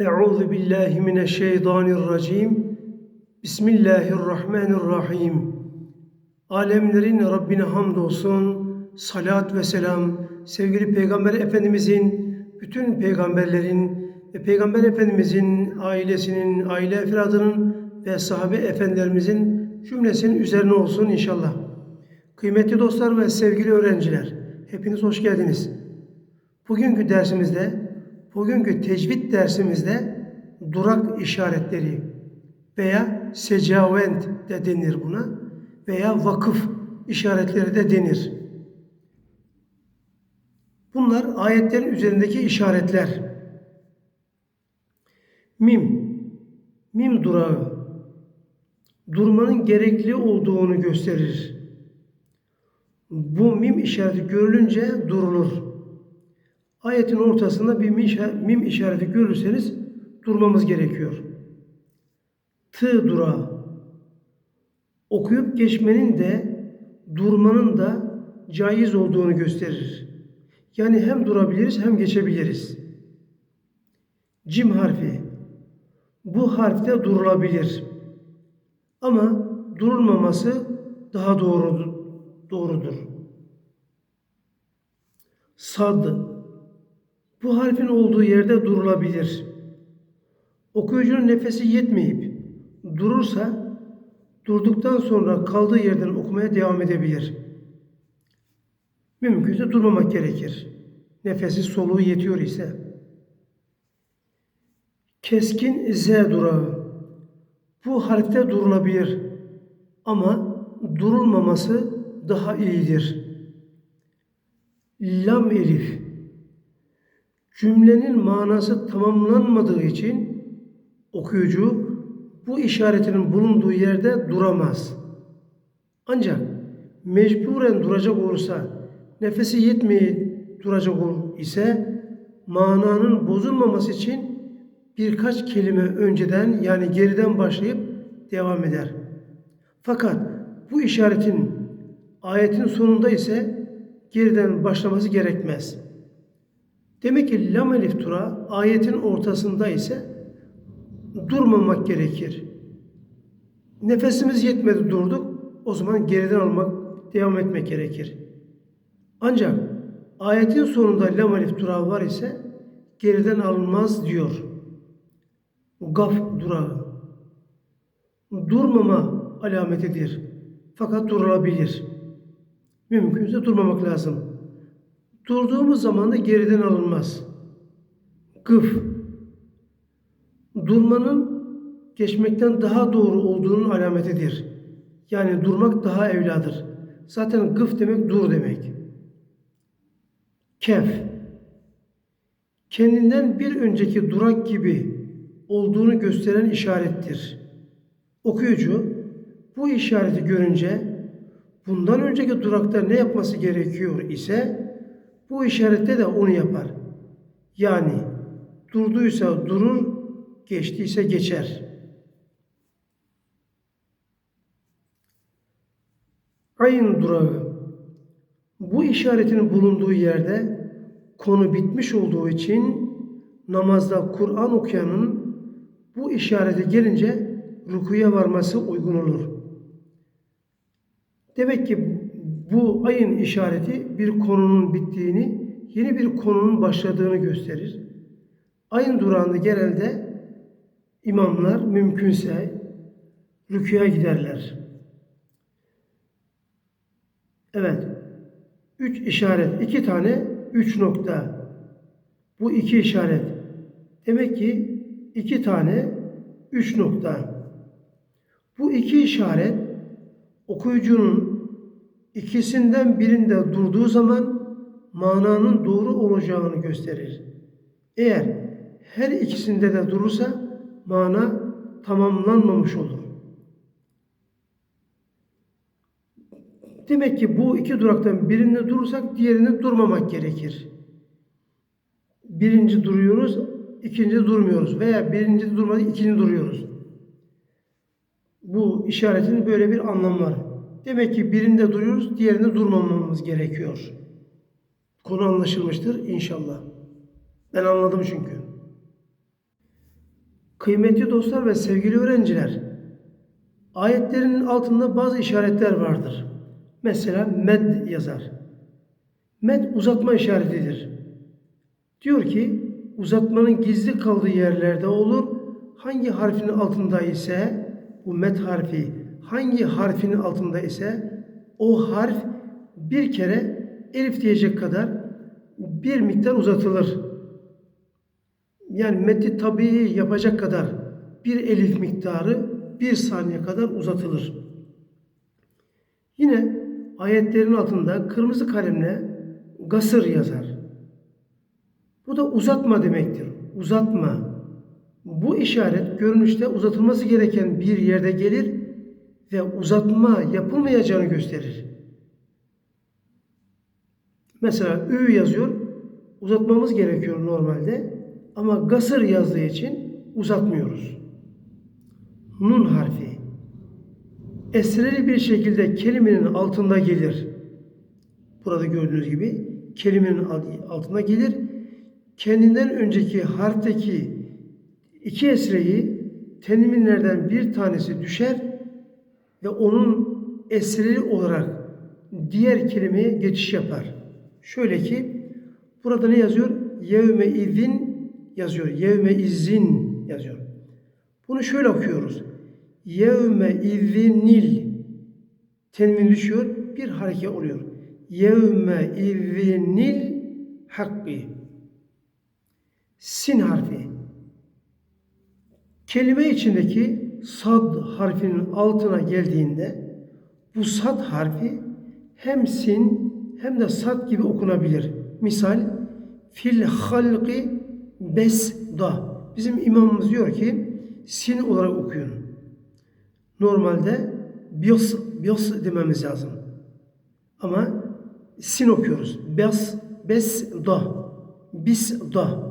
Euzu billahi mineşşeytanirracim. Bismillahirrahmanirrahim. Alemlerin Rabbine hamdolsun. Salat ve selam sevgili Peygamber Efendimizin, bütün peygamberlerin ve Peygamber Efendimizin ailesinin, aile efradının ve sahabe efendilerimizin cümlesinin üzerine olsun inşallah. Kıymetli dostlar ve sevgili öğrenciler, hepiniz hoş geldiniz. Bugünkü dersimizde, bugünkü tecvid dersimizde durak işaretleri veya secavent de denir buna veya vakıf işaretleri de denir. Bunlar ayetlerin üzerindeki işaretler. Mim, mim durağı durmanın gerekli olduğunu gösterir. Bu mim işareti görülünce durulur. Ayetin ortasında bir mim işareti görürseniz durmamız gerekiyor. Tı durağı. Okuyup geçmenin de durmanın da caiz olduğunu gösterir. Yani hem durabiliriz hem geçebiliriz. Cim harfi. Bu harfte durulabilir. Ama durulmaması daha doğrudur. doğrudur. Sad. Bu harfin olduğu yerde durulabilir. Okuyucunun nefesi yetmeyip durursa durduktan sonra kaldığı yerden okumaya devam edebilir. Mümkünse durmamak gerekir. Nefesi soluğu yetiyor ise. Keskin Z durağı. Bu harfte durulabilir ama durulmaması daha iyidir. Lam elif. Cümlenin manası tamamlanmadığı için okuyucu bu işaretinin bulunduğu yerde duramaz. Ancak mecburen duracak olursa, nefesi yetmeyip duracak ise mananın bozulmaması için birkaç kelime önceden yani geriden başlayıp devam eder. Fakat bu işaretin ayetin sonunda ise geriden başlaması gerekmez. Demek ki lam elif tura ayetin ortasında ise durmamak gerekir. Nefesimiz yetmedi durduk. O zaman geriden almak, devam etmek gerekir. Ancak ayetin sonunda lam elif durağı var ise geriden alınmaz diyor. Gaf durağı. Durmama alametidir. Fakat durulabilir. Mümkünse durmamak lazım. Durduğumuz zaman da geriden alınmaz. Gıf. Durmanın geçmekten daha doğru olduğunun alametidir. Yani durmak daha evladır. Zaten gıf demek dur demek. Kef. Kendinden bir önceki durak gibi olduğunu gösteren işarettir. Okuyucu bu işareti görünce bundan önceki durakta ne yapması gerekiyor ise bu işarette de onu yapar. Yani durduysa durur, geçtiyse geçer. Ayın durağı. Bu işaretin bulunduğu yerde konu bitmiş olduğu için namazda Kur'an okuyanın bu işarete gelince rukuya varması uygun olur. Demek ki bu ayın işareti bir konunun bittiğini, yeni bir konunun başladığını gösterir. Ayın durağında genelde imamlar mümkünse rüküya giderler. Evet. Üç işaret, iki tane, üç nokta. Bu iki işaret. Demek ki iki tane, üç nokta. Bu iki işaret okuyucunun ikisinden birinde durduğu zaman mananın doğru olacağını gösterir. Eğer her ikisinde de durursa mana tamamlanmamış olur. Demek ki bu iki duraktan birinde durursak diğerinde durmamak gerekir. Birinci duruyoruz, ikinci durmuyoruz veya birinci durmadık, ikinci duruyoruz. Bu işaretin böyle bir anlamı var. Demek ki birinde duruyoruz, diğerinde durmamamız gerekiyor. Konu anlaşılmıştır inşallah. Ben anladım çünkü. Kıymetli dostlar ve sevgili öğrenciler, ayetlerin altında bazı işaretler vardır. Mesela med yazar. Med uzatma işaretidir. Diyor ki uzatmanın gizli kaldığı yerlerde olur. Hangi harfin altında ise bu med harfi hangi harfin altında ise o harf bir kere elif diyecek kadar bir miktar uzatılır. Yani meddi tabii yapacak kadar bir elif miktarı bir saniye kadar uzatılır. Yine ayetlerin altında kırmızı kalemle gasır yazar. Bu da uzatma demektir. Uzatma. Bu işaret görünüşte uzatılması gereken bir yerde gelir ve uzatma yapılmayacağını gösterir. Mesela ü yazıyor. Uzatmamız gerekiyor normalde. Ama gasır yazdığı için uzatmıyoruz. Nun harfi. Esreli bir şekilde kelimenin altında gelir. Burada gördüğünüz gibi kelimenin altında gelir. Kendinden önceki harfteki iki esreyi tenminlerden bir tanesi düşer ve onun esreli olarak diğer kelimeye geçiş yapar. Şöyle ki burada ne yazıyor? Yevme izin yazıyor. Yevme izin yazıyor. Bunu şöyle okuyoruz. Yevme izinil tenmin düşüyor. Bir hareket oluyor. Yevme izinil hakkı. Sin harfi. Kelime içindeki sad harfinin altına geldiğinde bu sad harfi hem sin hem de sad gibi okunabilir. Misal fil halqi besda. Bizim imamımız diyor ki sin olarak okuyun. Normalde bios, bios dememiz lazım. Ama sin okuyoruz. Bes, bes da. Bis da.